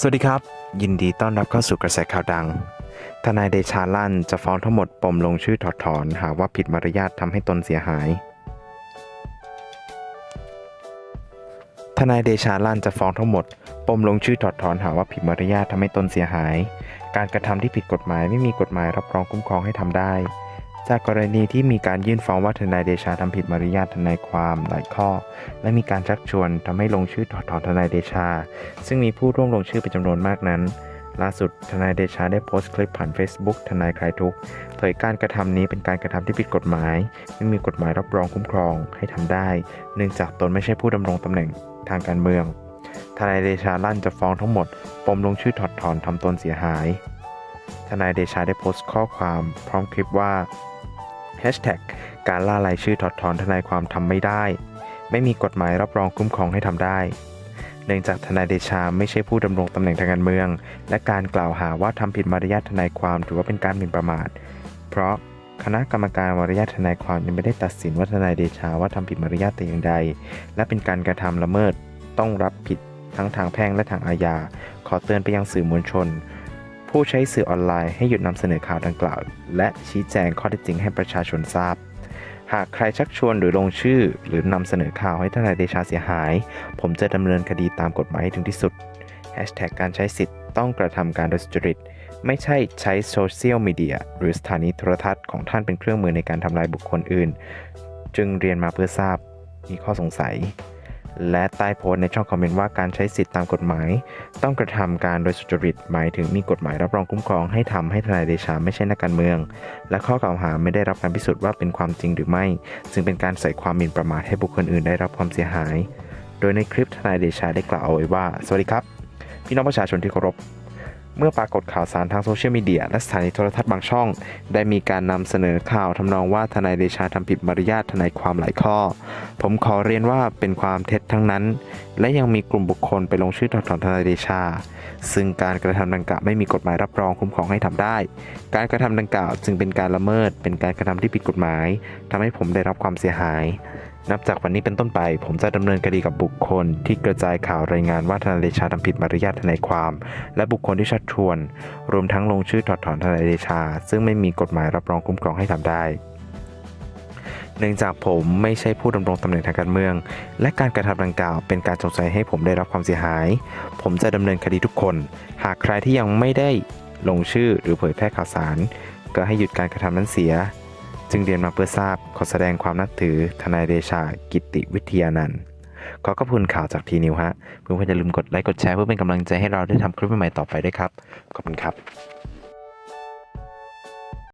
สวัสดีครับ ยินดีต้อนรับเข้าสู่กระแสข่าวดัง ทนายเดชาลั่นจะฟ้องทั้งหมดปมลงชื่อถอดถอน หาว่าผิดมารยาททำให้ตนเสียหาย ทนายเดชาลั่นจะฟ้องทั้งหมด ปมลงชื่อถอดถอนหาว่าผิดมารยาททำให้ตนเสียหาย การกระทำที่ผิดกฎหมายไม่มีกฎหมายรับรองคุ้มครองให้ทำได้ จากกรณีที่มีการยื่นฟ้องว่าทนายเดชาทำผิดมารยาททนายความหลายข้อ และมีการชักชวนทำให้ลงชื่อถอดถอนทนายเดชา ซึ่งมีผู้ร่วมลงชื่อเป็นจำนวนมากนั้น ล่าสุดทนายเดชาได้โพสต์คลิปผ่าน Facebook ทนายคลายทุกข์เผยการกระทำนี้เป็นการกระทำที่ผิดกฎหมาย ไม่มีกฎหมายรับรองคุ้มครองให้ทำได้ เนื่องจากตนไม่ใช่ผู้ดำรงตำแหน่งทางการเมืองทนายเดชาลั่นจะฟ้องทั้งหมดปมลงชื่อถอดถอนทำตนเสียหายทนายเดชาได้โพสต์ข้อความพร้อมคลิปว่า การล่ารายชื่อถอดถอนทนายความทำไม่ได้ ไม่มีกฎหมายรับรองคุ้มครองให้ทำได้ เนื่องจากทนายเดชาไม่ใช่ผู้ดำรงตำแหน่งทางการเมือง และการกล่าวหาว่าทำผิดมารยาททนายความถือว่าเป็นการหมิ่นประมาท เพราะคณะกรรมการมารยาททนายความยังไม่ได้ตัดสินว่าทนายเดชาว่าทำผิดมารยาทแต่อย่างใด และเป็นการกระทำละเมิดต้องรับผิดทั้งทางแพ่งและทางอาญา ขอเตือนไปยังสื่อมวลชน ผู้ใช้สื่อออนไลน์ให้หยุดนำเสนอข่าวดังกล่าว และชี้แจงข้อเท็จจริงให้ประชาชนทราบ หากใครชักชวนหรือลงชื่อ หรือนำเสนอข่าวให้ทนายเดชาเสียหาย ผมจะดำเนินคดีตามกฎหมายให้ถึงที่สุด Hashtag การใช้สิทธิ์ต้องกระทำการโดยสุจริต ไม่ใช่ใช้โซเชียลมีเดียหรือสถานีโทรทัศน์ของท่านเป็นเครื่องมือในการทำลายบุคคลอื่น จึงเรียนมาเพื่อทราบมีข้อสงสัย และใต้โพสในช่องคอมเมนต์ว่าการใช้สิทธิตามกฎหมาย ต้องกระทำการโดยสุจริตหมายถึงมีกฎหมายรับรองคุ้มครองให้ทำให้ทนายเดชาไม่ใช่นักการเมือง และข้อกล่าวหาไม่ได้รับการพิสูจน์ว่าเป็นความจริงหรือไม่ ซึ่งเป็นการใส่ความหมิ่นประมาทให้บุคคลอื่นได้รับความเสียหาย โดยในคลิปทนายเดชาได้กล่าวเอาไว้ว่า สวัสดีครับ พี่น้องประชาชนที่เคารพ เมื่อปรากฏข่าวสารทางโซเชียลมีเดียและสถานีโทรทัศน์บางช่อง ได้มีการนำเสนอข่าวทำนองว่าทนายเดชาทำผิดมารยาททนายความหลายข้อ ผมขอเรียนว่าเป็นความเท็จทั้งนั้น และยังมีกลุ่มบุคคลไปลงชื่อถอดถอนทนายเดชา ซึ่งการกระทำดังกล่าวไม่มีกฎหมายรับรองคุ้มครองให้ทำได้ การกระทำดังกล่าวจึงเป็นการละเมิด เป็นการกระทำที่ผิดกฎหมายทำให้ผมได้รับความเสียหาย นับจากวันนี้เป็นต้นไป ผมจะดำเนินคดีกับบุคคลที่กระจายข่าวรายงานว่าทนายเดชาทำผิดมารยาททนายความ และบุคคลที่ชักชวน รวมทั้งลงชื่อถอดถอนทนายเดชา ซึ่งไม่มีกฎหมายรับรองคุ้มครองให้ทำได้เนื่องจากผมไม่ใช่ผู้ดำรงตำแหน่งทางการเมือง และการกระทำดังกล่าวเป็นการจงใจให้ผมได้รับความเสียหาย ผมจะดำเนินคดีทุกคน หากใครที่ยังไม่ได้ลงชื่อหรือเผยแพร่ข่าวสาร ก็ให้หยุดการกระทำนั้นเสีย จึงเรียนมาเพื่อทราบขอแสดงความนับถือทนายเดชากิติวิทยานันท์ขอขอบคุณข่าวจากทีนิวฮะเพื่อนๆอย่าลืมกดไลค์กดแชร์เพื่อเป็นกำลังใจให้เราได้ทำคลิปใหม่ๆต่อไปด้วยครับ ขอบคุณครับ